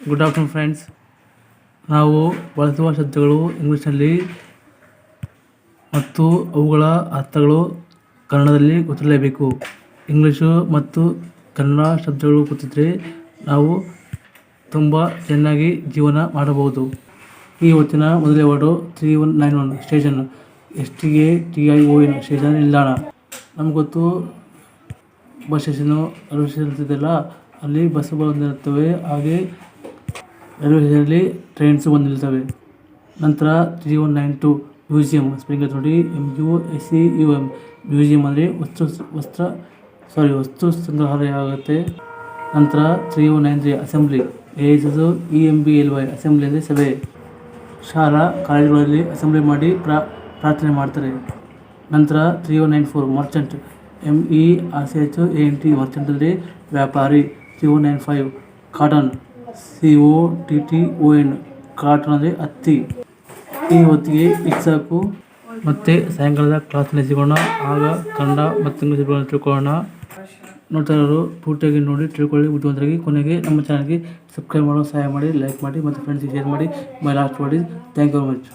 Good afternoon friends ನಾವು ಬಳಸುವ ಶಬ್ದಗಳು ಇಂಗ್ಲೀಷ್ನಲ್ಲಿ ಮತ್ತು ಅವುಗಳ ಅರ್ಥಗಳು ಕನ್ನಡದಲ್ಲಿ ಗೊತ್ತಿರಲೇಬೇಕು. ಇಂಗ್ಲೀಷು ಮತ್ತು ಕನ್ನಡ ಶಬ್ದಗಳು ಗೊತ್ತಿದ್ದರೆ ನಾವು ತುಂಬ ಚೆನ್ನಾಗಿ ಜೀವನ ಮಾಡಬಹುದು. ಈ ಹೊತ್ತಿನ ಮೊದಲೇ word three one nine one station S T A T I O N station ನಿಲ್ದಾಣ. ನಮ್ಗೆ ಗೊತ್ತು, ಬಸ್ ಸ್ಟೇಷನು ಅಲ್ಲಿ ಬಸ್ ಬಂದಿರುತ್ತವೆ ಹಾಗೆ ರೈಲ್ವೆ ಸ್ಟೇಷನಲ್ಲಿ ಟ್ರೈನ್ಸ್ ಬಂದು ನಿಲ್ತವೆ. ನಂತರ three one nine two museum spring ನೋಡಿ M U S C U M museum ಅಂದರೆ ವಸ್ತು ವಸ್ತ್ರ ಸಾರಿ ವಸ್ತು ಸಂಗ್ರಹಾಲಯ ಆಗುತ್ತೆ. ನಂತರ three one nine three assembly A S S E M B L Y assembly ಅಂದರೆ ಸಭೆ. ಶಾಲಾ ಕಾಲೇಜುಗಳಲ್ಲಿ ಅಸೆಂಬ್ಲಿ ಮಾಡಿ ಪ್ರಾ, ಪ್ರಾರ್ಥನೆ ಮಾಡ್ತಾರೆ. ನಂತರ three one nine four merchant M E R C H A N T merchant ವ್ಯಾಪಾರಿ three one nine five cotton C O T T O N cotton ಅಂದರೆ ಹತ್ತಿ. ಈ ಹೊತ್ತಿಗೆ ಇಕ್ಸಾಕು ಸಾಕು ಮತ್ತು ಸಾಯಂಕಾಲದ ಕ್ಲಾಸ್ನಲ್ಲಿ ಸಿಗೋಣ ಆಗ ಕನ್ನಡ ಮತ್ತು ಇಂಗ್ಲೀಷ್ ತಿಳ್ಕೊಳ್ಳೋಣ. ನೋಡ್ತಾ ಇರೋರು ಪೂರ್ತಿಯಾಗಿ ನೋಡಿ, ತಿಳ್ಕೊಳ್ಳಿ. ಬುದ್ಧಿವಂತರಾಗಿ ಕೊನೆಗೆ ನಮ್ಮ ಚಾನಲ್ಗೆ ಸಬ್ಸ್ಕ್ರೈಬ್ ಮಾಡೋ ಸಹಾಯ ಮಾಡಿ ಲೈಕ್ ಮಾಡಿ ಮತ್ತು ಫ್ರೆಂಡ್ಸಿಗೆ ಶೇರ್ ಮಾಡಿ. ಮೈ ಲಾಸ್ಟ್ ಮಾಡಿ ಥ್ಯಾಂಕ್ ಯು ವೆರಿ ಮಚ್